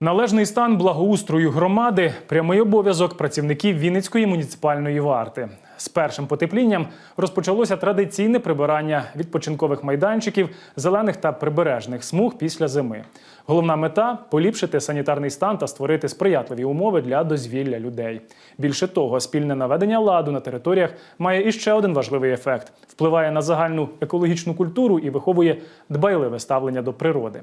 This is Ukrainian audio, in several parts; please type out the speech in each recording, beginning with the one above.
Належний стан благоустрою громади прямий обов'язок працівників Вінницької муніципальної варти. З першим потеплінням розпочалося традиційне прибирання відпочинкових майданчиків, зелених та прибережних смуг після зими. Головна мета поліпшити санітарний стан та створити сприятливі умови для дозвілля людей. Більше того, спільне наведення ладу на територіях має іще один важливий ефект: впливає на загальну екологічну культуру і виховує дбайливе ставлення до природи.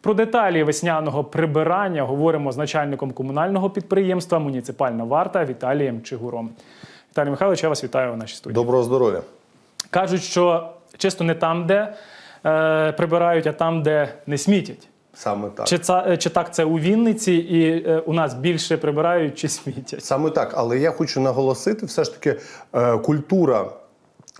Про деталі весняного прибирання говоримо з начальником комунального підприємства Муніципальна варта Віталієм Чигуром. Віталій Михайлович, я вас вітаю у нашій студії. Доброго здоров'я. Кажуть, що чисто не там, де е, прибирають, а там, де не смітять. Саме так. Чи, це, чи так це у Вінниці, і е, у нас більше прибирають, чи смітять? Саме так. Але я хочу наголосити, все ж таки, е, культура.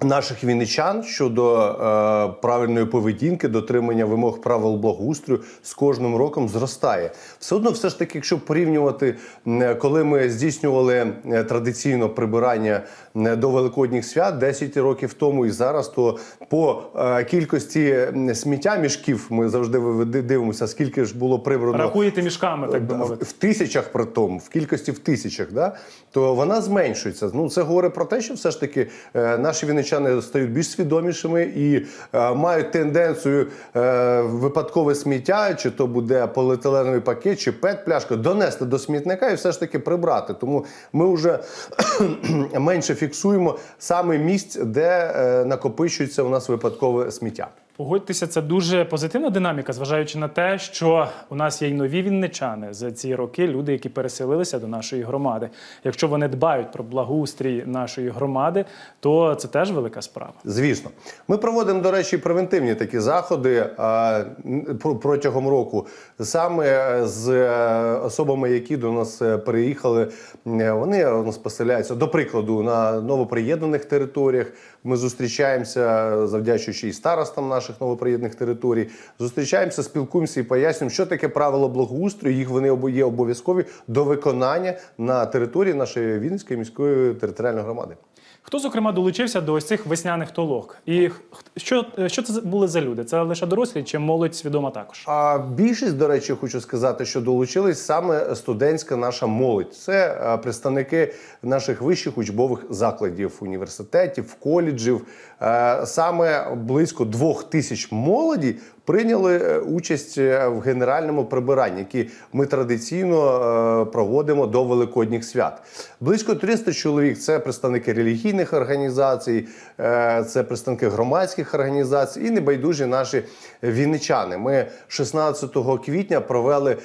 Наших вінничан щодо е, правильної поведінки, дотримання вимог правил благоустрою з кожним роком зростає. Все одно, все ж таки, якщо порівнювати, коли ми здійснювали е, традиційно прибирання до великодніх свят 10 років тому і зараз, то по е, кількості сміття мішків ми завжди ви- дивимося, скільки ж було прибрано Рахуєте мішками, так би мовити. в тисячах при тому, в кількості в тисячах, да, то вона зменшується. Ну це говорить про те, що все ж таки е, наші вінничани стають більш свідомішими і е, мають тенденцію е, випадкове сміття, чи то буде поліетиленовий пакет, чи пет-пляшка, донести до смітника і все ж таки прибрати. Тому ми вже менше фіксуємо саме місць, де е, накопичується у нас випадкове сміття. Погодьтеся, це дуже позитивна динаміка, зважаючи на те, що у нас є й нові вінничани за ці роки, люди, які переселилися до нашої громади. Якщо вони дбають про благоустрій нашої громади, то це теж велика справа. Звісно, ми проводимо, до речі, превентивні такі заходи а, про- протягом року. Саме з е, особами, які до нас е, переїхали, е, вони у нас поселяються. До прикладу, на новоприєднаних територіях. Ми зустрічаємося, завдячуючи і старостам наших новоприєднаних територій. Зустрічаємося, спілкуємося і пояснюємо, що таке правило благоустрою. Їх вони є обов'язкові до виконання на території нашої Вінницької міської територіальної громади. Хто, зокрема, долучився до ось цих весняних толок? І що, що це були за люди? Це лише дорослі чи молодь свідома також? А більшість, до речі, хочу сказати, що долучились саме студентська наша молодь. Це е, представники наших вищих учбових закладів, університетів, коледжів. Е, Саме близько двох тисяч молоді прийняли е, участь е, в генеральному прибиранні, які ми традиційно проводимо до великодніх свят. Близько 300 чоловік це представники релігійних організацій, це представники громадських організацій і небайдужі наші вінничани. Ми 16 квітня провели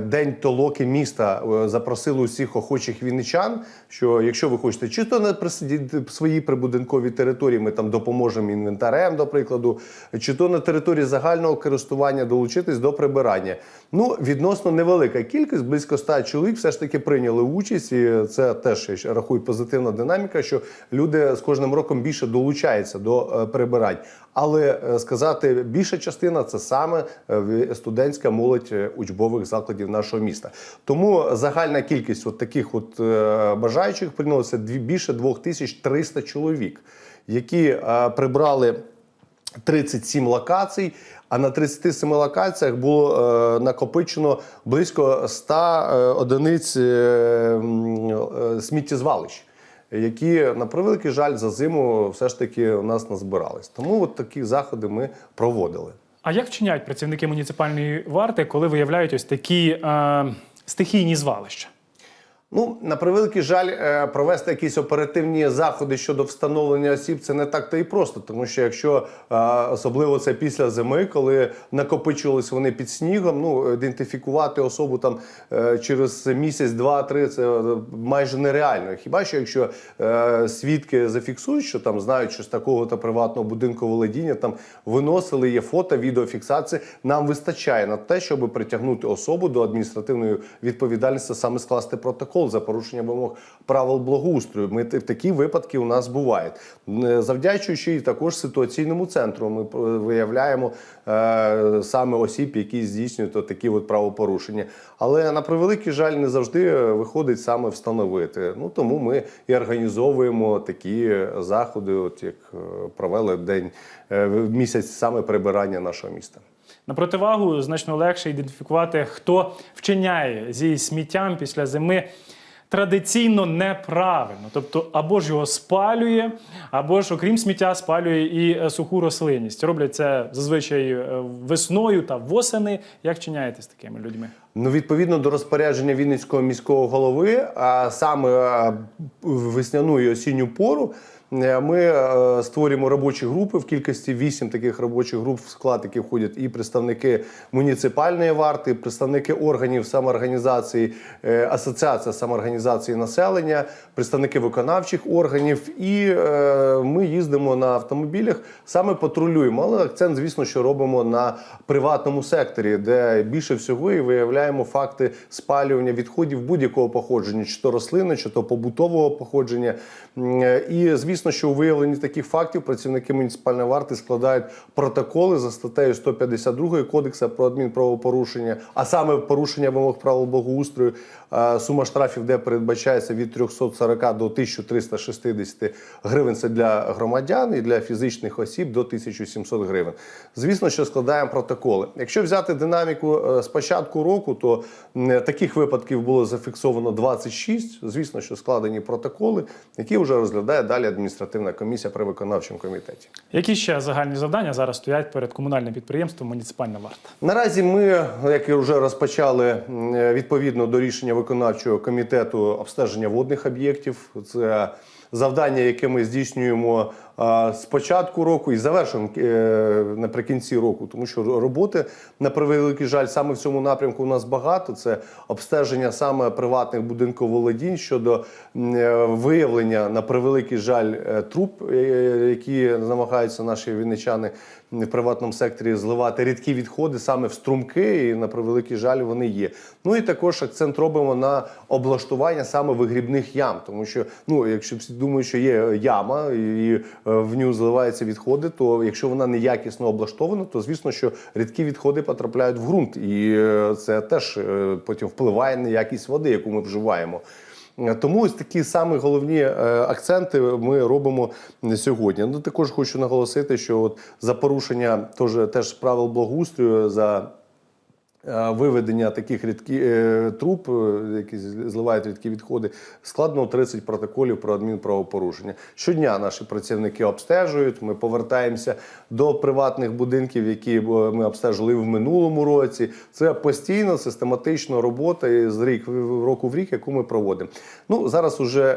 день толоки міста. Запросили усіх охочих вінничан. Що якщо ви хочете чи то на присидіти своїй прибудинковій території, ми там допоможемо інвентарем, до прикладу, чи то на території загального користування долучитись до прибирання. Ну, відносно невелика кількість, близько 100 чоловік, все ж таки прийняли участь, і це теж я рахую позитивна динаміка, що люди з кожним роком більше долучаються до е, прибирань. Але е, сказати, більша частина це саме е, студентська молодь учбових закладів нашого міста. Тому загальна кількість от таких от бажаючих прийнялося дві більше 2300 чоловік, які е, прибрали 37 локацій. А на 37 локаціях було е, накопичено близько 100 е, одиниць сміттєзвалищ, які на превеликий жаль за зиму все ж таки у нас назбирались. Тому от такі заходи ми проводили. А як вчиняють працівники муніципальної варти, коли виявляють ось такі е, стихійні звалища? Ну, на превеликий жаль, е, провести якісь оперативні заходи щодо встановлення осіб це не так то і просто, тому що якщо е, особливо це після зими, коли накопичувались вони під снігом, ну ідентифікувати особу там е, через місяць, два-три це майже нереально. Хіба що якщо свідки зафіксують, що там знають, що з такого то приватного будинку володіння там виносили є фото, відеофіксації, нам вистачає на те, щоб притягнути особу до адміністративної відповідальності, саме скласти протокол за порушення вимог правил благоустрою. Ми такі випадки у нас бувають. Е, Завдячуючи також ситуаційному центру, ми е, виявляємо е, саме осіб, які здійснюють такі от правопорушення. Але на превеликий жаль, не завжди е, виходить саме встановити. Ну тому ми і організовуємо такі заходи, от як провели день місяць саме прибирання нашого міста. На противагу значно легше ідентифікувати, хто вчиняє зі сміттям після зими традиційно неправильно. Тобто, або ж його спалює, або ж, окрім сміття, спалює і е, суху рослинність. Роблять це зазвичай е, весною та восени. Як вчиняєте з такими людьми? Ну, відповідно до розпорядження Вінницького міського голови, а саме е, весняну і осінню пору. Е, Ми е, створюємо робочі групи в кількості вісім таких робочих груп, в склад яких входять і представники муніципальної варти, представники органів самоорганізації, е, асоціація самоорганізації населення, представники виконавчих органів. І ми їздимо на автомобілях, саме патрулюємо. Але акцент, звісно, що робимо на приватному секторі, де більше всього і виявляємо факти спалювання відходів будь-якого походження, чи то рослини, чи то побутового походження. І звісно, що у виявленні таких фактів працівники муніципальної варти складають протоколи за статтею 152 Кодексу про адмінправопорушення, а саме порушення вимог правил благоустрою. Сума штрафів, де передбачається від 340 до 1360 гривень. Це для громадян і для фізичних осіб до 1700 гривень. Звісно, що складаємо протоколи. Якщо взяти динаміку е, з початку року, то таких випадків було зафіксовано 26. Звісно, що складені протоколи, які вже розглядає далі адміністративна комісія при виконавчому комітеті. Які ще загальні завдання зараз стоять перед комунальним підприємством Муніципальна варта? Наразі ми, як і вже розпочали відповідно до рішення виконавчого комітету обстеження водних об'єктів. Це завдання, яке ми здійснюємо а, з початку року і завершимо е, наприкінці року, тому що роботи на превеликий жаль саме в цьому напрямку у нас багато. Це обстеження саме приватних будинковолодінь щодо е, виявлення на превеликий жаль е, труб, е, які намагаються наші вінничани в приватному секторі зливати рідкі відходи саме в струмки, і на превеликий жаль вони є. Ну і також акцент робимо на облаштування саме вигрібних ям, тому що ну, якщо всі думають, що є яма і е, в нього зливаються відходи, то якщо вона неякісно облаштована, то звісно, що рідкі відходи потрапляють в ґрунт, і е, це теж е, потім впливає на якість води, яку ми вживаємо. Е, Тому ось такі самі головні е, акценти ми робимо сьогодні. Ну також хочу наголосити, що от за порушення теж, теж правил благоустрою за. Е, Виведення таких рідкі е, труб, е, які зливають рідкі відходи, складно 30 протоколів про адмінправопорушення. Щодня наші працівники обстежують. Ми повертаємося до приватних будинків, які ми обстежили в минулому році. Це постійно систематична робота з рік року в рік, яку ми проводимо. Ну зараз уже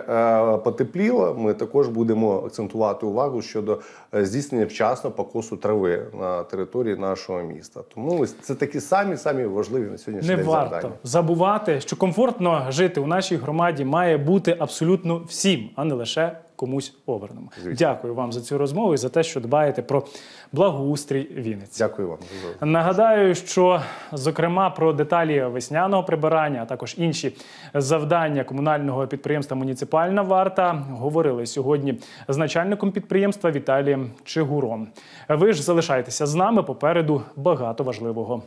потепліло. Ми також будемо акцентувати увагу щодо здійснення вчасно покосу трави на території нашого міста. Тому це такі самі самі важливі на сьогоднішній Не день варто завдання. забувати, що комфортно жити у нашій громаді має бути абсолютно всім, а не лише комусь обраному. Дякую вам за цю розмову і за те, що дбаєте про благоустрій Вінниці. Дякую вам. Нагадаю, що зокрема про деталі весняного прибирання, а також інші завдання комунального підприємства Муніципальна варта говорили сьогодні з начальником підприємства Віталієм Чигуром. Ви ж залишайтеся з нами попереду багато важливого.